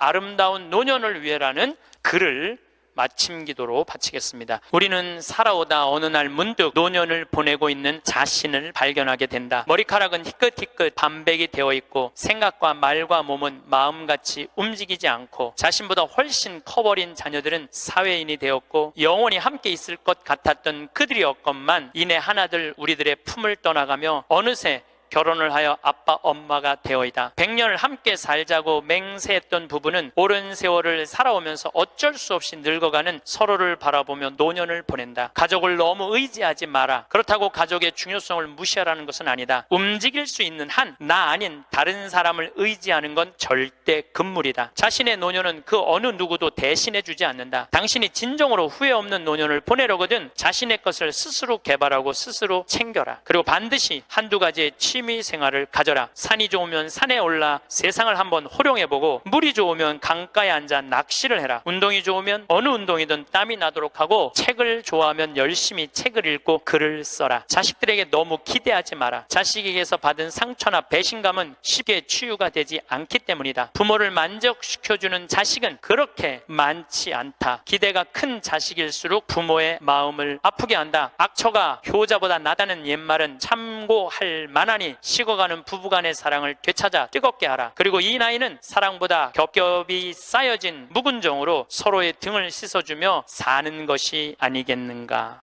아름다운 노년을 위해라는 글을 마침 기도로 바치겠습니다. 우리는 살아오다 어느 날 문득 노년을 보내고 있는 자신을 발견하게 된다. 머리카락은 희끗희끗 반백이 되어 있고 생각과 말과 몸은 마음같이 움직이지 않고 자신보다 훨씬 커버린 자녀들은 사회인이 되었고 영원히 함께 있을 것 같았던 그들이었건만 이내 하나들 우리들의 품을 떠나가며 어느새 결혼을 하여 아빠 엄마가 되어이다. 백년을 함께 살자고 맹세했던 부부는 오랜 세월을 살아오면서 어쩔 수 없이 늙어가는 서로를 바라보며 노년을 보낸다. 가족을 너무 의지하지 마라. 그렇다고 가족의 중요성을 무시하라는 것은 아니다. 움직일 수 있는 한 나 아닌 다른 사람을 의지하는 건 절대 금물이다. 자신의 노년은 그 어느 누구도 대신해 주지 않는다. 당신이 진정으로 후회 없는 노년을 보내려거든 자신의 것을 스스로 개발하고 스스로 챙겨라. 그리고 반드시 한두 가지의 취미 생활을 가져라. 산이 좋으면 산에 올라 세상을 한번 호령해보고 물이 좋으면 강가에 앉아 낚시를 해라. 운동이 좋으면 어느 운동이든 땀이 나도록 하고 책을 좋아하면 열심히 책을 읽고 글을 써라. 자식들에게 너무 기대하지 마라. 자식에게서 받은 상처나 배신감은 쉽게 치유가 되지 않기 때문이다. 부모를 만족시켜주는 자식은 그렇게 많지 않다. 기대가 큰 자식일수록 부모의 마음을 아프게 한다. 악처가 효자보다 나다는 옛말은 참고할 만하니 식어가는 부부간의 사랑을 되찾아 뜨겁게 하라. 그리고 이 나이는 사랑보다 겹겹이 쌓여진 묵은 정으로 서로의 등을 씻어주며 사는 것이 아니겠는가.